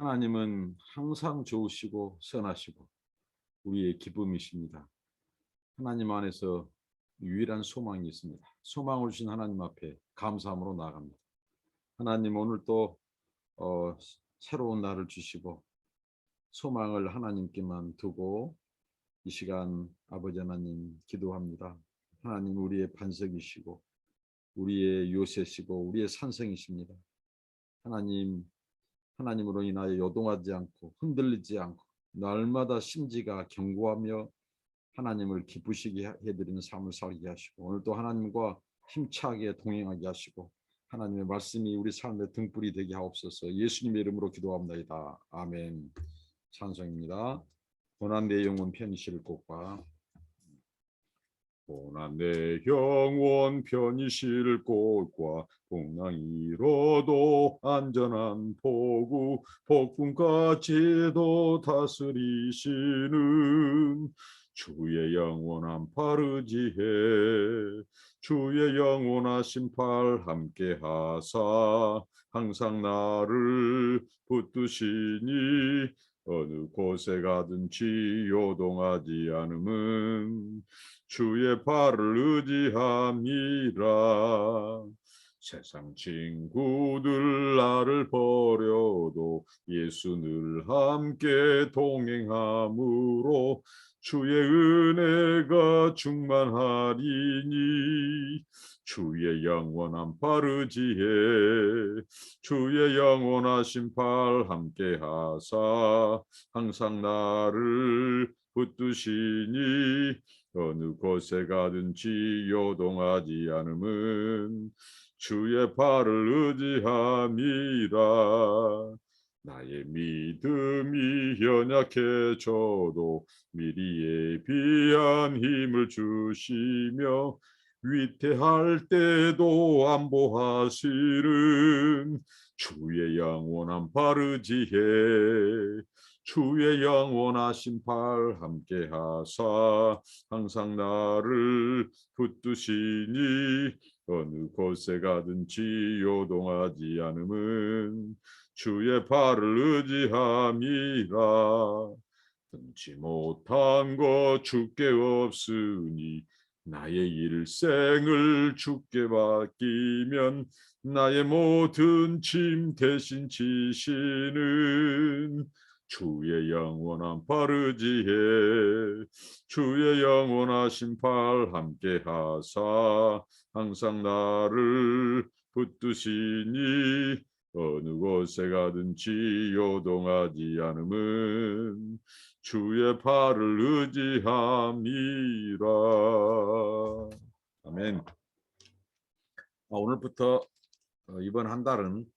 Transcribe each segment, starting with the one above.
하나님은 항상 좋으시고 선하시고 우리의 기쁨이십니다. 하나님 안에서 유일한 소망이 있습니다. 소망을 주신 하나님 앞에 감사함으로 나아갑니다. 하나님 오늘 또 어, 새로운 날을 주시고 소망을 하나님께만 두고 이 시간 아버지 하나님 기도합니다. 하나님 우리의 반석이시고 우리의 요새시고 우리의 산성이십니다. 하나님 하나님으로 인하여 요동하지 않고 흔들리지 않고 날마다 심지가 견고하며 하나님을 기쁘시게 해드리는 삶을 살게 하시고 오늘도 하나님과 힘차게 동행하게 하시고 하나님의 말씀이 우리 삶의 등불이 되게 하옵소서 예수님의 이름으로 기도합니다. 아멘. 찬송입니다. 고난 내 영혼 편히실 곳과 고난 내 영혼 편히실 곳과 풍랑이로도 안전한 포구 폭풍까지도 다스리시는 주의 영원한 파르지해 주의 영원하신 팔 함께 하사 항상 나를 붙드시니 어느 곳에 가든지 요동하지 않음은 주의 팔을 의지함이라. 세상 친구들 나를 버려도 예수 늘 함께 동행함으로 주의 은혜가 충만하리니 주의 영원한 파르지에 주의 영원하신 팔 함께 하사. 항상 나를 붙드시니 어느 곳에 가든지 요동하지 않음은 주의 팔을 의지함이라. 나의 믿음이 연약해져도 미리 예비한 힘을 주시며 위태할 때도 안보하시는 주의 영원한 바르지해 주의 영원하신 팔 함께 하사 항상 나를 붙드시니 어느 곳에 가든지 요동하지 않음은 주의 팔을 의지함이라. 등치 못한 것 주께 없으니 나의 일생을 주께 맡기면 나의 모든 짐 대신 지시는 주의 영원한 파르지에 주의 영원하신 팔 함께 하사 항상 나를 붙드시니 어느 곳에 가든지 요동하지 않음은 주의 팔을 의지함이라 아멘. 아, 오늘부터 어, 이번 한 달은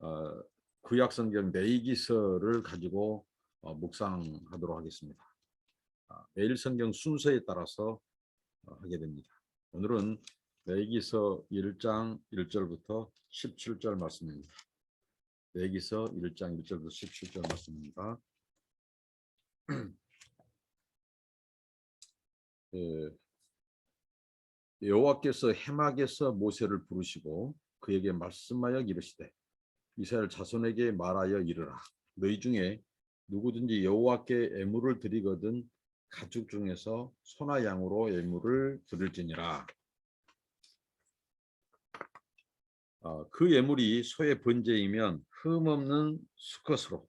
어, 구약성경 내기서를 가지고 어, 묵상하도록 하겠습니다. 아, 매일 성경 순서에 따라서 어, 하게 됩니다. 오늘은 내기서 1장 1절부터 17절 말씀입니다. 내기서 1장 1절부터 17절 말씀입니다. 예, 여호와께서 해막에서 모세를 부르시고 그에게 말씀하여 이르시되 이스라엘 자손에게 말하여 이르라. 너희 중에 누구든지 여호와께 애물을 드리거든 가축 중에서 소나 양으로 애물을 드릴지니라. 어, 그 예물이 소의 번제이면 흠없는 수컷으로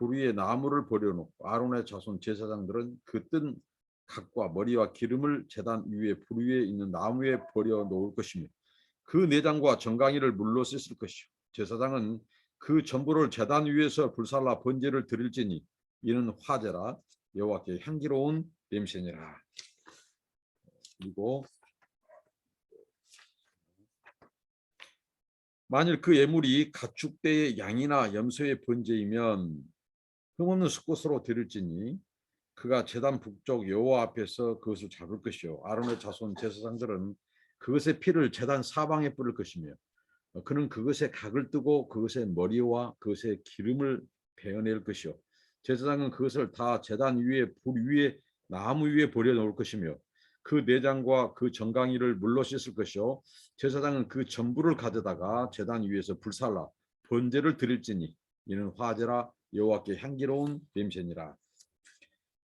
불 위에 나무를 버려놓고 아론의 자손 제사장들은 그 뜬 각과 머리와 기름을 제단 위에 불 위에 있는 나무 에 버려 놓을 것이며 그 내장과 정강이를 물로 씻을 것이요. 제사장은 그 전부를 제단 위에서 불살라 번제를 드릴지니 이는 화제라 여호와께 향기로운 냄새니라. 그리고 만일 그 예물이 가축대의 양이나 염소의 번제이면 흠없는 수꽃으로 드릴지니 그가 제단 북쪽 여호와 앞에서 그것을 잡을 것이요. 아론의 자손 제사장들은 그것의 피를 제단 사방에 뿌릴 것이며 어, 그는 그것에 각을 뜨고 그것의 머리와 그것의 기름을 베어낼 것이요. 제사장은 그것을 다 제단 위에 불 위에 나무 위에 버려 놓을 것이며 그 내장과 그 정강이를 물로 씻을 것이요. 제사장은 그 전부를 가져다가 제단 위에서 불살라 번제를 드릴지니 이는 화제라 여호와께 향기로운 냄새니라.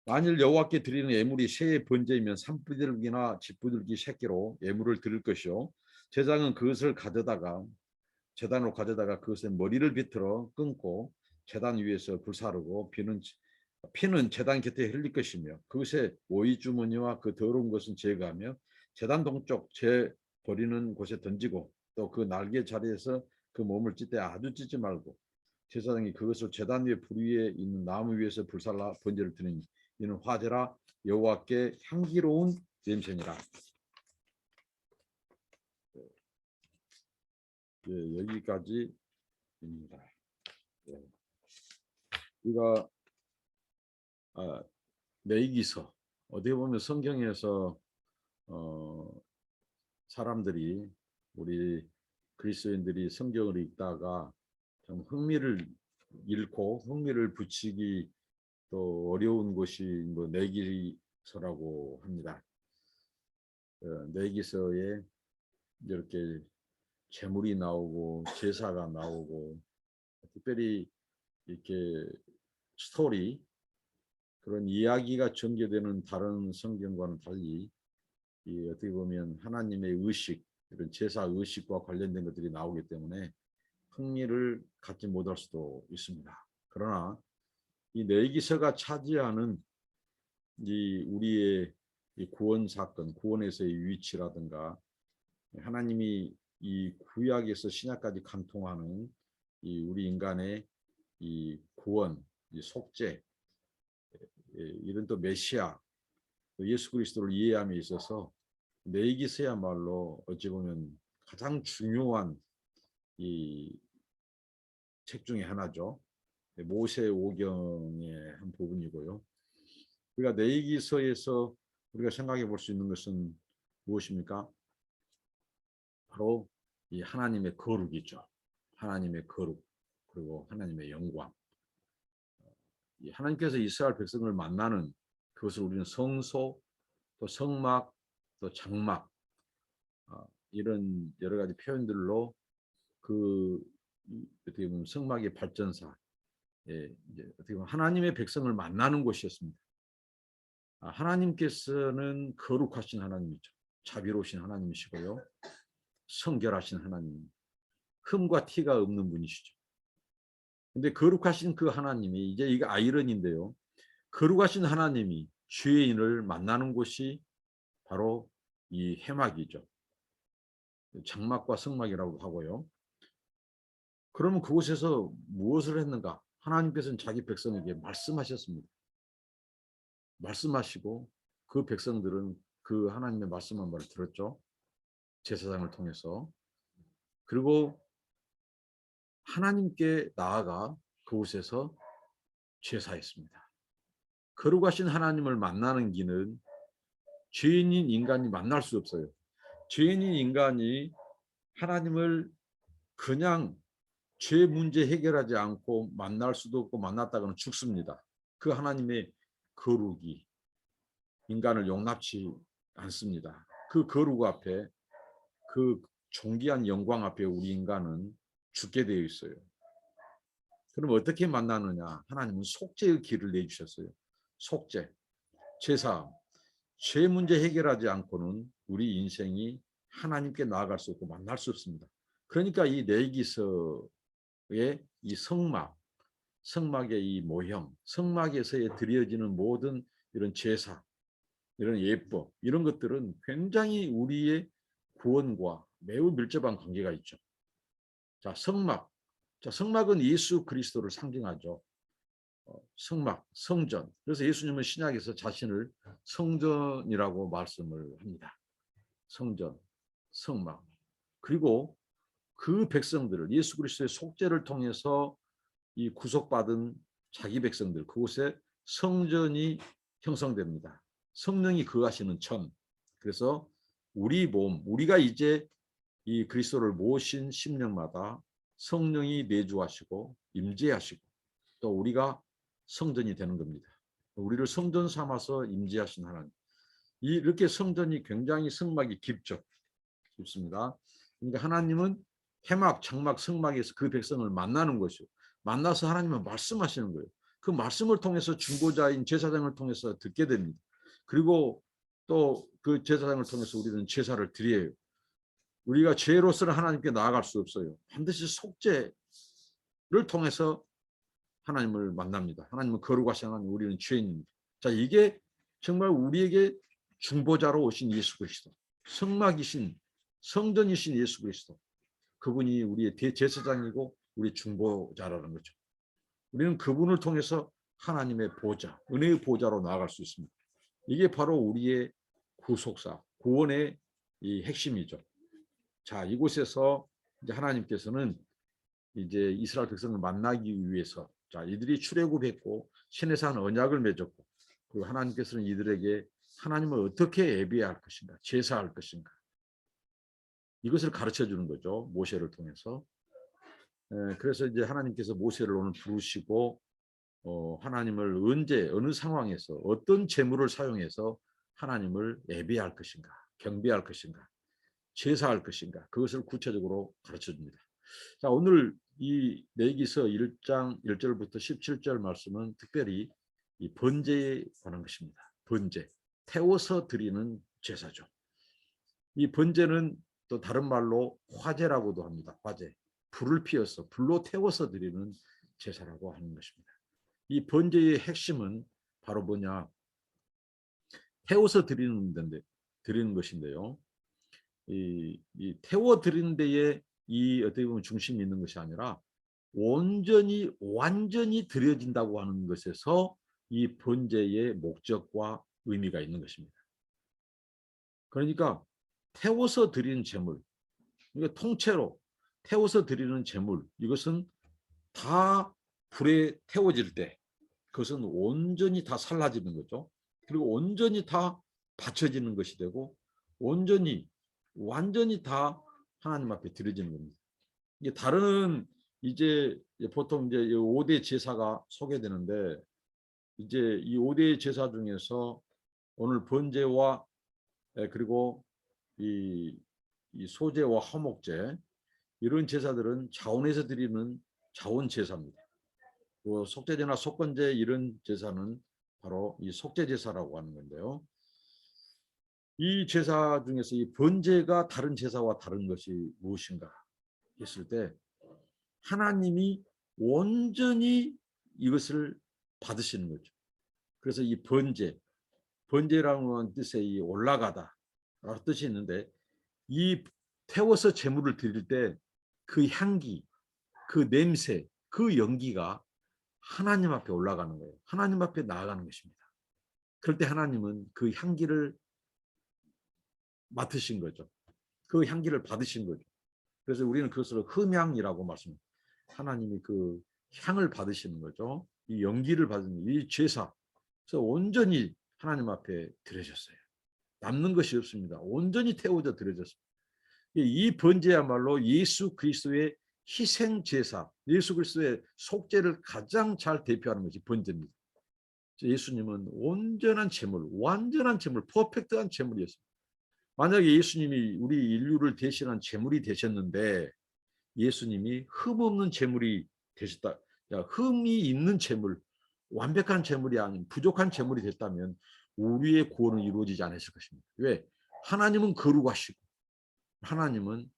만일 여호와께 드리는 예물이 새의 번제이면 산부들기나 집부들기 새끼로 예물을 드릴 것이요. 제사장은 그것을 가져다가 제단으로 가져다가 그것의 머리를 비틀어 끊고 제단 위에서 불사르고 비는 피는 제단 곁에 흘릴 것이며 그것의 오이 주머니와 그 더러운 것은 제거하며 제단 동쪽 제 버리는 곳에 던지고 또 그 날개 자리에서 그 몸을 찢되 아주 찢지 말고 제사장이 그것을 제단 위에 불 위에 있는 나무 위에서 불살라 번제를 드리니 이는 화제라 여호와께 향기로운 냄새니라. 예, 여기까지입니다. 예. 우리가 아, 내기서 어떻게 보면 성경에서 어, 사람들이 우리 그리스도인들이 성경을 읽다가 좀 흥미를 잃고 흥미를 붙이기 또 어려운 곳이 뭐 내기서라고 합니다. 어, 내기서에 이렇게 재물이 나오고 제사가 나오고 특별히 이렇게 스토리 그런 이야기가 전개되는 다른 성경과는 달리 이 어떻게 보면 하나님의 의식 이런 제사 의식과 관련된 것들이 나오기 때문에 흥미를 갖지 못할 수도 있습니다. 그러나 이 내기서가 차지하는 이 우리의 이 구원 사건, 구원에서의 위치라든가 하나님이 이 구약에서 신약까지 관통하는 이 우리 인간의 이 구원, 이 속죄 예, 이런 또 메시아 또 예수 그리스도를 이해함에 있어서 내기서야말로 어찌 보면 가장 중요한 이 책 중에 하나죠. 모세 오경의 한 부분이고요. 우리가 내기서에서 우리가 생각해 볼 수 있는 것은 무엇입니까? 바로 이 하나님의 거룩이죠. 하나님의 거룩 그리고 하나님의 영광. 이 하나님께서 이스라엘 백성을 만나는 그것을 우리는 성소, 또 성막, 또 장막 어, 이런 여러 가지 표현들로 그 어떻게 보면 성막의 발전사, 예, 이제 어떻게 보면 하나님의 백성을 만나는 곳이었습니다. 아, 하나님께서는 거룩하신 하나님이죠. 자비로우신 하나님이시고요. 성결하신 하나님, 흠과 티가 없는 분이시죠. 근데 거룩하신 그 하나님이 이제 이게 아이러니인데요. 거룩하신 하나님이 죄인을 만나는 곳이 바로 이 해막이죠. 장막과 성막이라고 하고요. 그러면 그곳에서 무엇을 했는가? 하나님께서는 자기 백성에게 말씀하셨습니다. 말씀하시고 그 백성들은 그 하나님의 말씀 한 말을 들었죠. 제사장을 통해서. 그리고 하나님께 나아가 그곳에서 제사했습니다. 거룩하신 하나님을 만나는 길은 죄인인 인간이 만날 수 없어요. 죄인인 인간이 하나님을 그냥 죄 문제 해결하지 않고 만날 수도 없고 만났다가는 죽습니다. 그 하나님의 거룩이 인간을 용납치 않습니다. 그 거룩 앞에 그 존귀한 영광 앞에 우리 인간은 죽게 되어 있어요. 그럼 어떻게 만나느냐? 하나님은 속죄의 길을 내주셨어요. 속죄, 제사, 죄 문제 해결하지 않고는 우리 인생이 하나님께 나아갈 수 없고 만날 수 없습니다. 그러니까 이 내기서의 이 성막, 성막의 이 모형, 성막에서 드려지는 모든 이런 제사, 이런 예법, 이런 것들은 굉장히 우리의 구원과 매우 밀접한 관계가 있죠. 자, 성막. 자, 성막은 예수 그리스도를 상징하죠. 어, 성막, 성전. 그래서 예수님은 신약에서 자신을 성전이라고 말씀을 합니다. 성전, 성막. 그리고 그 백성들을 예수 그리스도의 속죄를 통해서 이 구속받은 자기 백성들 그곳에 성전이 형성됩니다. 성령이 거하시는 천. 그래서 우리 몸, 우리가 이제 이 그리스도를 모신 심령마다 성령이 내주하시고 임재하시고 또 우리가 성전이 되는 겁니다. 우리를 성전 삼아서 임재하신 하나님. 이- 이렇게 성전이 굉장히 성막이 깊죠. 깊습니다. 그러니까 하나님은 해막, 장막, 성막에서 그 백성을 만나는 것이요. 만나서 하나님은 말씀하시는 거예요. 그 말씀을 통해서 중보자인 제사장을 통해서 듣게 됩니다. 그리고 또 그 제사장을 통해서 우리는 제사를 드려요. 우리가 죄로서는 하나님께 나아갈 수 없어요. 반드시 속죄를 통해서 하나님을 만납니다. 하나님은 거룩하신 하나님, 우리는 죄인입니다. 자, 이게 정말 우리에게 중보자로 오신 예수 그리스도, 성막이신 성전이신 예수 그리스도, 그분이 우리의 대제사장이고 우리 중보자라는 거죠. 우리는 그분을 통해서 하나님의 보좌, 은혜의 보좌로 나아갈 수 있습니다. 이게 바로 우리의 구속사, 구원의 이 핵심이죠. 자, 이곳에서 이제 하나님께서는 이제 이스라엘 백성을 만나기 위해서 자, 이들이 출애굽했고 신의 산 언약을 맺었고 그리고 하나님께서는 이들에게 하나님을 어떻게 예비할 것인가, 제사할 것인가. 이것을 가르쳐 주는 거죠. 모세를 통해서. 에, 그래서 이제 하나님께서 모세를 오늘 부르시고 어, 하나님을 언제 어느 상황에서 어떤 재물을 사용해서 하나님을 예배할 것인가, 경배할 것인가, 제사할 것인가 그것을 구체적으로 가르쳐 줍니다. 자, 오늘 이 내기서 1장 1절부터 17절 말씀은 특별히 이 번제에 관한 것입니다. 번제. 태워서 드리는 제사죠. 이 번제는 또 다른 말로 화제라고도 합니다. 화제. 불을 피워서 불로 태워서 드리는 제사라고 하는 것입니다. 이 번제의 핵심은 바로 뭐냐? 태워서 드리는 데인데 드리는 것인데요. 이, 이 태워 드리는 데에 이 어떻게 보면 중심이 있는 것이 아니라 온전히 완전히 드려진다고 하는 것에서 이 번제의 목적과 의미가 있는 것입니다. 그러니까 태워서 드리는 제물, 그러니까 통째로 태워서 드리는 제물, 이것은 다 불에 태워질 때 그것은 온전히 다 살라지는 거죠. 그리고 온전히 다 바쳐지는 것이 되고 온전히 완전히 다 하나님 앞에 드려지는 겁니다. 이게 다른 이제 보통 이제 5대 제사가 소개되는데 이제 이 5대 제사 중에서 오늘 번제와 에, 그리고 이, 이 소제와 화목제 이런 제사들은 자원에서 드리는 자원 제사입니다. 그 속죄제나 속건제 이런 제사는 바로 이 속죄 제사라고 하는 건데요. 이 제사 중에서 이 번제가 다른 제사와 다른 것이 무엇인가 했을 때 하나님이 온전히 이것을 받으시는 거죠. 그래서 이 번제, 번제라는 뜻에 이 올라가다 뜻이 있는데 이 태워서 제물을 드릴 때 그 향기, 그 냄새, 그 연기가 하나님 앞에 올라가는 거예요. 하나님 앞에 나아가는 것입니다. 그럴 때 하나님은 그 향기를 맡으신 거죠. 그 향기를 받으신 거죠. 그래서 우리는 그것을 흠향이라고 말씀합니다. 하나님이 그 향을 받으시는 거죠. 이 연기를 받은 이 제사. 그래서 온전히 하나님 앞에 드려졌어요. 남는 것이 없습니다. 온전히 태워져 드려졌습니다. 이 번제야말로 예수 그리스도의 희생 제사, 예수 그리스도의 속죄를 가장 잘 대표하는 것이 번제입니다. 예수님은 온전한 제물, 완전한 제물, 퍼펙트한 제물이었습니다. 만약에 예수님이 우리 인류를 대신한 제물이 되셨는데 예수님이 흠 없는 제물이 되셨다. 야, 흠이 있는 제물, 완벽한 제물이 아닌 부족한 제물이 됐다면 우리의 구원은 이루어지지 않았을 것입니다. 왜? 하나님은 거룩하시고 하나님은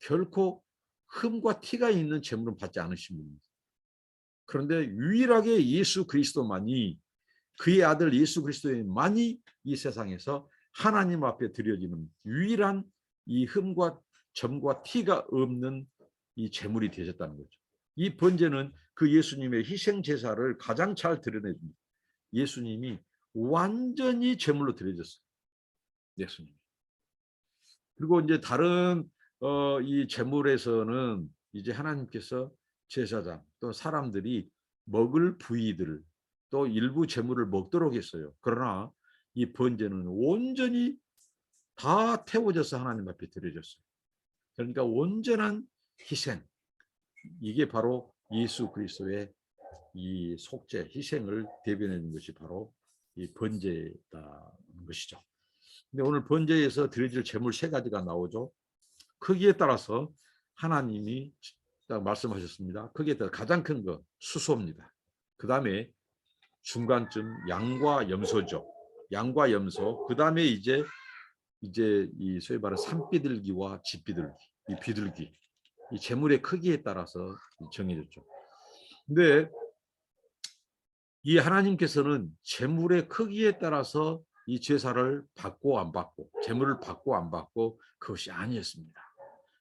결코 흠과 티가 있는 제물은 받지 않으신 분입니다. 그런데 유일하게 예수 그리스도만이 그의 아들 예수 그리스도만이 이 세상에서 하나님 앞에 드려지는 유일한 이 흠과 점과 티가 없는 이 제물이 되셨다는 거죠. 이 번제는 그 예수님의 희생 제사를 가장 잘 드러내줍니다. 예수님이 완전히 제물로 드려졌어요. 예수님. 그리고 이제 다른 어, 이 제물에서는 이제 하나님께서 제사장 또 사람들이 먹을 부위들을 또 일부 재물을 먹도록 했어요. 그러나 이 번제는 온전히 다 태워져서 하나님 앞에 드려졌어요. 그러니까 온전한 희생. 이게 바로 예수 그리스도의 이 속죄, 희생을 대변하는 것이 바로 이 번제다는 것이죠. 근데 오늘 번제에서 드려질 제물 세 가지가 나오죠. 크기에 따라서 하나님이 딱 말씀하셨습니다. 크기에 따라 가장 큰 거 수소입니다. 그 다음에 중간쯤 양과 염소죠. 양과 염소. 그 다음에 이제 이제 이 소위 말하는 산비둘기와 집비둘기, 이 비둘기, 이 재물의 크기에 따라서 정해졌죠. 근데 이 하나님께서는 재물의 크기에 따라서 이 제사를 받고 안 받고 재물을 받고 안 받고 그것이 아니었습니다.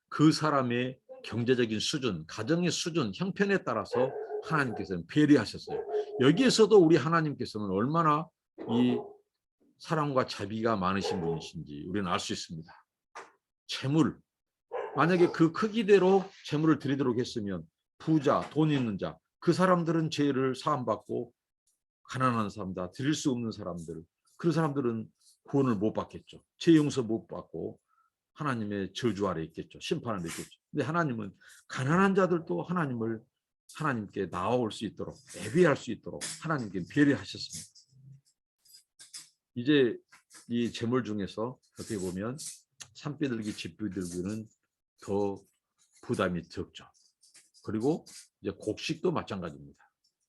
그 사람의 경제적인 수준, 가정의 수준, 형편에 따라서 하나님께서는 배려하셨어요. 여기에서도 우리 하나님께서는 얼마나 이 사랑과 자비가 많으신 분이신지 우리는 알 수 있습니다. 재물 만약에 그 크기대로 재물을 드리도록 했으면 부자, 돈 있는 자, 그 사람들은 죄를 사함받고 가난한 사람다, 드릴 수 없는 사람들, 그런 사람들은 구원을 못 받겠죠. 죄 용서 못 받고 하나님의 저주 아래 있겠죠. 심판 아래 있겠죠. 근데 하나님은 가난한 자들도 하나님을 하나님께 나아올 수 있도록 예배할 수 있도록 하나님께 배려하셨습니다. 이제 이 재물 중에서 어떻게 보면 산비둘기, 집비둘기는 더 부담이 적죠. 그리고 이제 곡식도 마찬가지입니다.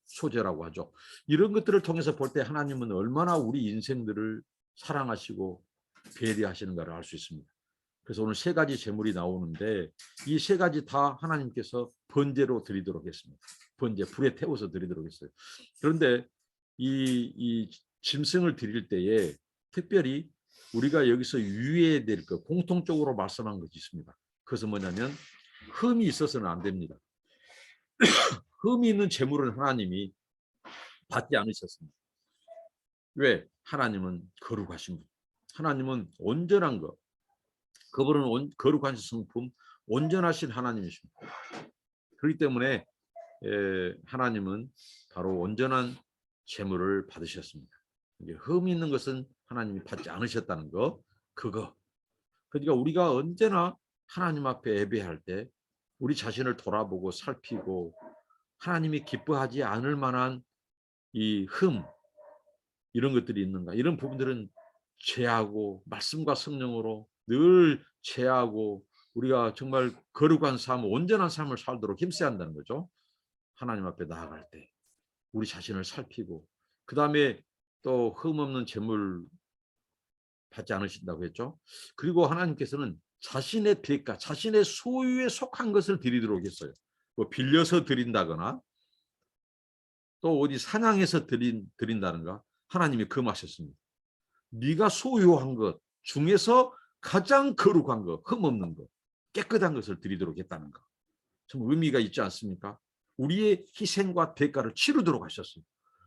소재라고 하죠. 이런 것들을 통해서 볼 때 하나님은 얼마나 우리 인생들을 사랑하시고 배려하시는가를 알 수 있습니다. 그래서 오늘 세 가지 재물이 나오는데 이 세 가지 다 하나님께서 번제로 드리도록 했습니다. 번제 불에 태워서 드리도록 했어요. 그런데 이, 이 짐승을 드릴 때에 특별히 우리가 여기서 유의해야 될 것, 공통적으로 말씀한 것이 있습니다. 그것은 뭐냐면 흠이 있어서는 안 됩니다. 흠이 있는 재물은 하나님이 받지 않으셨습니다. 왜? 하나님은 거룩하신 분. 하나님은 온전한 것. 그분은 온, 거룩한 성품, 온전하신 하나님이십니다. 그렇기 때문에 에, 하나님은 바로 온전한 재물을 받으셨습니다. 이게 흠이 있는 것은 하나님이 받지 않으셨다는 거, 그거. 그러니까 우리가 언제나 하나님 앞에 예배할 때 우리 자신을 돌아보고 살피고 하나님이 기뻐하지 않을 만한 이 흠, 이런 것들이 있는가? 이런 부분들은 죄하고 말씀과 성령으로 늘 죄하고 우리가 정말 거룩한 삶, 온전한 삶을 살도록 힘써야 한다는 거죠. 하나님 앞에 나아갈 때 우리 자신을 살피고 그 다음에 또 흠없는 재물 받지 않으신다고 했죠. 그리고 하나님께서는 자신의 대가, 자신의 소유에 속한 것을 드리도록 했어요. 뭐 빌려서 드린다거나 또 어디 사냥해서 드린 드린다는가 하나님이 금하셨습니다. 네가 소유한 것 중에서 가장 거룩한 것, 흠없는 것, 깨끗한 것을 드리도록 했다는 것. 참 의미가 있지 않습니까? 우리의 희생과 대가를 치르도록 하셨어요.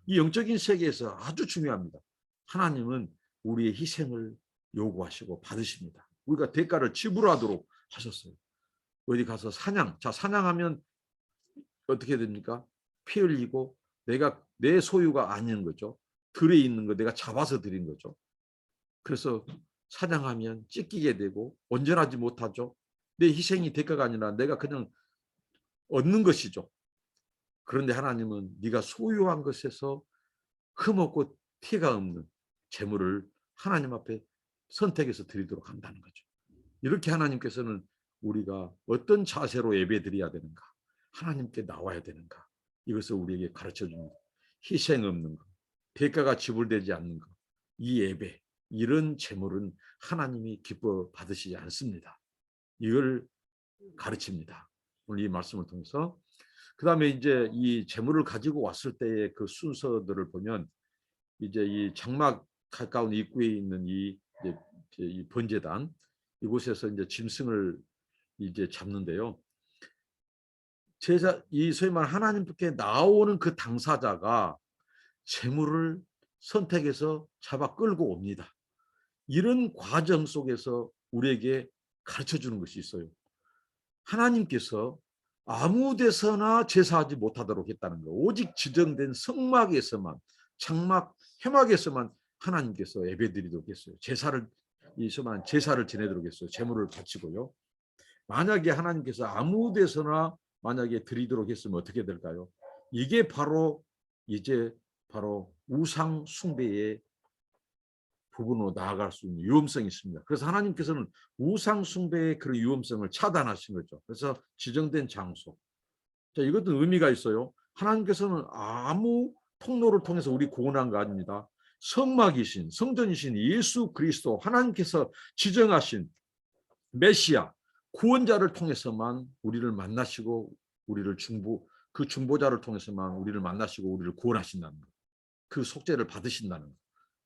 이 영적인 세계에서 아주 중요합니다. 하나님은 우리의 희생을 요구하시고 받으십니다. 우리가 대가를 지불하도록 하셨어요. 어디 가서 사냥, 자 사냥하면 어떻게 됩니까? 피 흘리고 내가 내 소유가 아닌 거죠. 들에 있는 거 내가 잡아서 드린 거죠. 그래서 사냥하면 찢기게 되고 온전하지 못하죠. 내 희생이 대가가 아니라 내가 그냥 얻는 것이죠. 그런데 하나님은 네가 소유한 것에서 흠없고 티가 없는 재물을 하나님 앞에 선택해서 드리도록 한다는 거죠. 이렇게 하나님께서는 우리가 어떤 자세로 예배 드려야 되는가? 하나님께 나와야 되는가? 이것을 우리에게 가르쳐 줍니다. 희생 없는 것, 대가가 지불되지 않는 것, 이 예배, 이런 재물은 하나님이 기뻐 받으시지 않습니다. 이걸 가르칩니다. 오늘 이 말씀을 통해서 그 다음에 이제 이 재물을 가지고 왔을 때의 그 순서들을 보면 이제 이 장막 가까운 입구에 있는 이, 이 번제단 이곳에서 이제 짐승을 이제 잡는데요. 제자 이 소위 말 하나님께 나오는 그 당사자가 재물을 선택해서 잡아 끌고 옵니다. 이런 과정 속에서 우리에게 가르쳐 주는 것이 있어요. 하나님께서 아무 데서나 제사하지 못하도록 했다는 거. 오직 지정된 성막에서만 장막 해막에서만 하나님께서 예배드리도록 했어요. 제사를 이서만 제사를 지내도록 했어요. 제물을 바치고요. 만약에 하나님께서 아무 데서나 만약에 드리도록 했으면 어떻게 될까요? 이게 바로 이제 바로 우상 숭배의 부분으로 나아갈 수 있는 위험성이 있습니다. 그래서 하나님께서는 우상 숭배의 그런 위험성을 차단하신 거죠. 그래서 지정된 장소. 자, 이것도 의미가 있어요. 하나님께서는 아무 통로를 통해서 우리 구원한 거 아닙니다. 성막이신 성전이신 예수 그리스도 하나님께서 지정하신 메시아 구원자를 통해서만 우리를 만나시고 우리를 중보 그 중보자를 통해서만 우리를 만나시고 우리를 구원하신다는 것. 그 속죄를 받으신다는 것.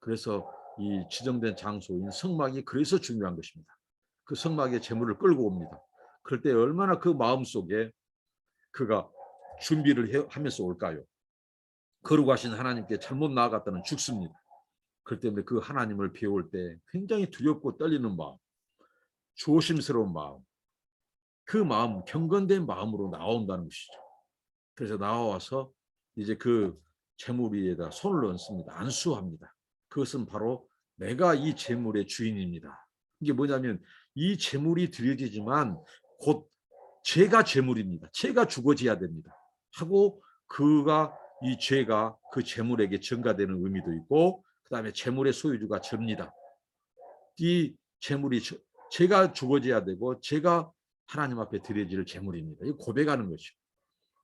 그래서 이 지정된 장소인 성막이 그래서 중요한 것입니다. 그 성막에 재물을 끌고 옵니다. 그럴 때 얼마나 그 마음 속에 그가 준비를 해- 하면서 올까요? 거룩하신 하나님께 잘못 나아갔다는 죽습니다. 그렇기 때문에 그 하나님을 배울 때 굉장히 두렵고 떨리는 마음, 조심스러운 마음, 그 마음, 경건된 마음으로 나온다는 것이죠. 그래서 나와서 이제 그 재물 위에다 손을 얹습니다. 안수합니다. 그것은 바로 내가 이 재물의 주인입니다. 이게 뭐냐면 이 재물이 드려지지만 곧 죄가 재물입니다. 죄가 죽어져야 됩니다. 하고 그가 이 죄가 그 재물에게 증가되는 의미도 있고 그 다음에 재물의 소유주가 접니다. 이 재물이 저- 죄가 죽어져야 되고 죄가 하나님 앞에 드려질 재물입니다. 이 고백하는.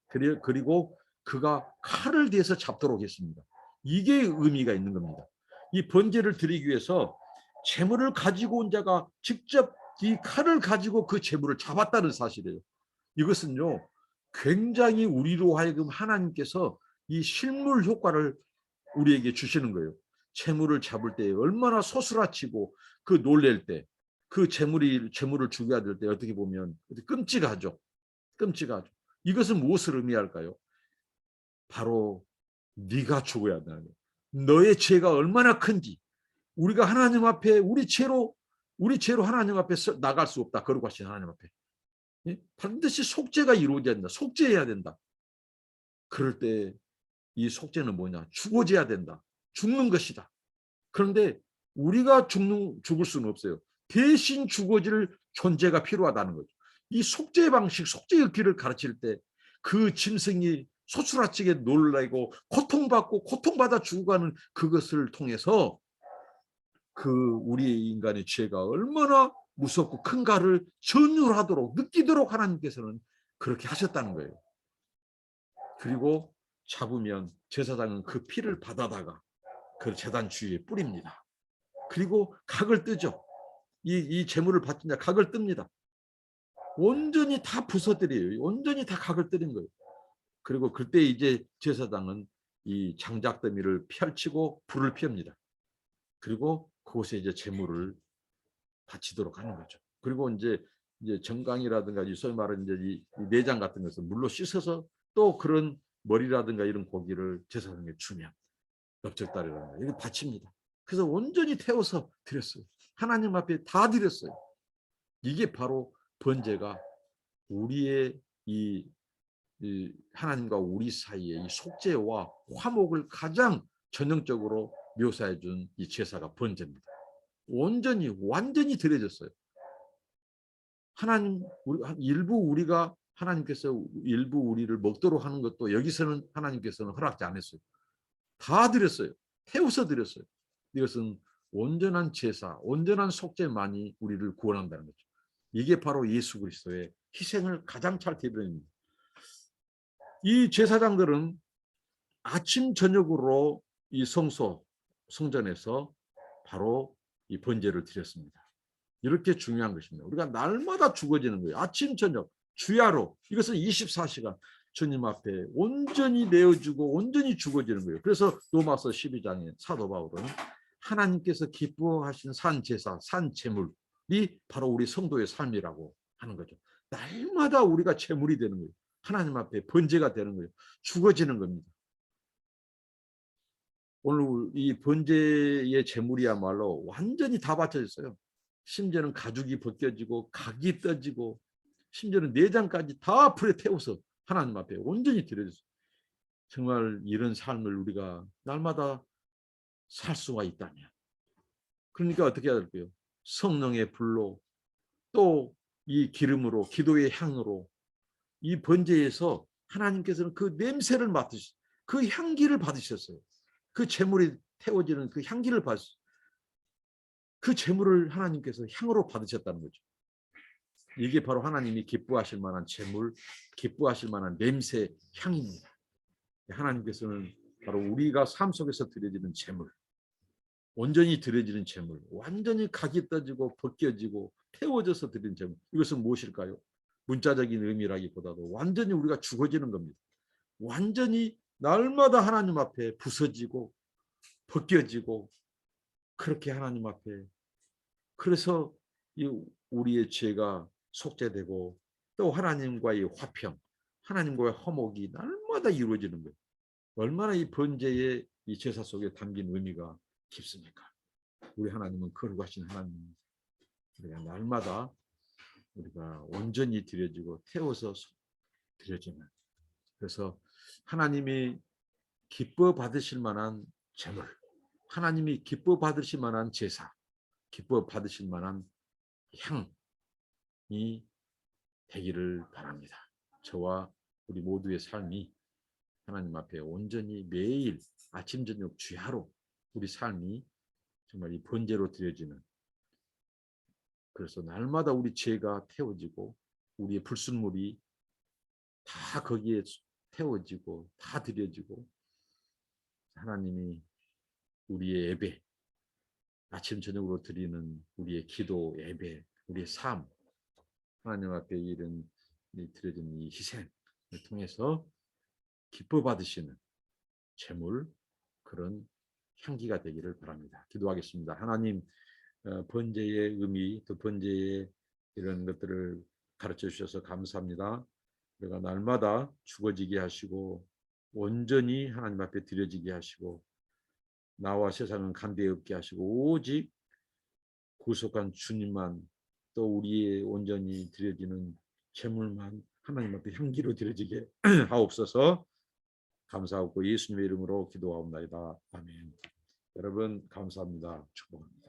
그리- 그리고 그가 칼을 대서 잡도록 했습니다. 이게 의미가 있는 겁니다. 이 번제를 드리기 위해서 재물을 가지고 온 자가 직접 이 칼을 가지고 그 재물을 잡았다는 사실이에요. 이것은요, 굉장히 우리로 하여금 하나님께서 이 실물 효과를 우리에게 주시는 거예요. 재물을 잡을 때 얼마나 소스라치고 그 놀랄 때, 그 재물이 재물을 죽여야 될 때 어떻게 보면 끔찍하죠. 끔찍하죠. 이것은 무엇을 의미할까요? 바로 네가 죽어야 한다는. 너의 죄가 얼마나 큰지 우리가 하나님 앞에 우리 죄로 우리 죄로 하나님 앞에 서- 나갈 수 없다. 거룩하신 하나님 앞에. 예? 반드시 속죄가 이루어져야 된다. 속죄해야 된다. 그럴 때 이 속죄는 뭐냐? 죽어져야 된다. 죽는 것이다. 그런데 우리가 죽는 죽을 수는 없어요. 대신 죽어질 존재가 필요하다는 거죠. 이 속죄 방식, 속죄의 길을 가르칠 때 그 짐승이 소스라치게 놀라고 고통받고 고통받아 죽어가는 그것을 통해서 그 우리 인간의 죄가 얼마나 무섭고 큰가를 전율하도록 느끼도록 하나님께서는 그렇게 하셨다는 거예요. 그리고 잡으면 제사장은 그 피를 받아다가 그 재단 주위에 뿌립니다. 그리고 각을 뜨죠. 이, 이 재물을 자 각을 뜹니다. 온전히 다 부서뜨려요. 온전히 다 각을 뜨는 거예요. 그리고 그때 이제 제사장은 이 장작더미를 펼치고 불을 피웁니다. 그리고 그곳에 이제 재물을 바치도록 하는 거죠. 그리고 이제 이제 정강이라든가 이 소위 말하는 이제 이, 이 내장 같은 것을 물로 씻어서 또 그런 머리라든가 이런 고기를 제사장에 주면 엽적다리라는 거 이거 바칩니다. 그래서 온전히 태워서 드렸어요. 하나님 앞에 다 드렸어요. 이게 바로 번제가 우리의 이, 이 하나님과 우리 사이의 이 속죄와 화목을 가장 전형적으로 묘사해 준 이 제사가 번제입니다. 온전히 완전히 드려졌어요. 하나님 우리 한 일부 우리가 하나님께서 일부 우리를 먹도록 하는 것도 여기서는 하나님께서는 허락지 않았어요. 다 드렸어요. 태워서 드렸어요. 이것은 온전한 제사, 온전한 속죄만이 우리를 구원한다는 거죠. 이게 바로 예수 그리스도의 희생을 가장 잘 대변합니다. 이 제사장들은 아침 저녁으로 이 성소 성전에서 바로 이 번제를 드렸습니다. 이렇게 중요한 것입니다. 우리가 날마다 죽어지는 거예요. 아침 저녁 주야로 이것은 24시간 주님 앞에 온전히 내어주고 온전히 죽어지는 거예요. 그래서 로마서 12장에 사도 바울은 하나님께서 기뻐하신 산 제사, 산 제물이 바로 우리 성도의 삶이라고 하는 거죠. 날마다 우리가 제물이 되는 거예요. 하나님 앞에 번제가 되는 거예요. 죽어지는 겁니다. 오늘 이 번제의 제물이야말로 완전히 다 바쳐졌어요. 심지어는 가죽이 벗겨지고 각이 떠지고 심지어는 내장까지 다 불에 태워서 하나님 앞에 온전히 드려졌어요. 정말 이런 삶을 우리가 날마다 살 수가 있다면 그러니까 어떻게 해야 될까요? 성령의 불로 또 이 기름으로 기도의 향으로 이 번제에서 하나님께서는 그 냄새를 맡으시 그 향기를 받으셨어요. 그 재물이 태워지는 그 향기를 받으 그 재물을 하나님께서 향으로 받으셨다는 거죠. 이게 바로 하나님이 기뻐하실 만한 재물, 기뻐하실 만한 냄새, 향입니다. 하나님께서는 바로 우리가 삶 속에서 드려지는 재물, 온전히 드려지는 재물, 완전히 각이 떠지고 벗겨지고 태워져서 드리는 재물. 이것은 무엇일까요? 문자적인 의미라기보다도 완전히 우리가 죽어지는 겁니다. 완전히 날마다 하나님 앞에 부서지고 벗겨지고 그렇게 하나님 앞에 그래서 이 우리의 죄가 속죄되고 또 하나님과의 화평, 하나님과의 화목이 날마다 이루어지는 거예요. 얼마나 이 번제의 이 제사 속에 담긴 의미가 깊습니까? 우리 하나님은 거룩하신 하나님. 우리가 날마다 우리가 온전히 드려지고 태워서 드려지는. 그래서 하나님이 기뻐 받으실 만한 제물, 하나님이 기뻐 받으실 만한 제사, 기뻐 받으실 만한 향이 되기를 바랍니다. 저와 우리 모두의 삶이 하나님 앞에 온전히 매일 아침 저녁 주야로 우리 삶이 정말 이 번제로 드려지는. 그래서 날마다 우리 죄가 태워지고 우리의 불순물이 다 거기에 태워지고 다 드려지고 하나님이 우리의 예배 아침 저녁으로 드리는 우리의 기도 예배 우리의 삶 하나님 앞에 이런 드려지는 이 희생을 통해서 기뻐 받으시는 재물 그런 향기가 되기를 바랍니다. 기도하겠습니다. 하나님 어, 번제의 의미 또 번제의 이런 것들을 가르쳐 주셔서 감사합니다. 우리가 날마다 죽어지게 하시고 온전히 하나님 앞에 드려지게 하시고 나와 세상은 간대 없게 하시고 오직 구속한 주님만 또 우리의 온전히 드려지는 재물만 하나님 앞에 향기로 드려지게 하옵소서 감사하고 예수님의 이름으로 기도하옵나이다. 아멘. 여러분 감사합니다. 축복합니다.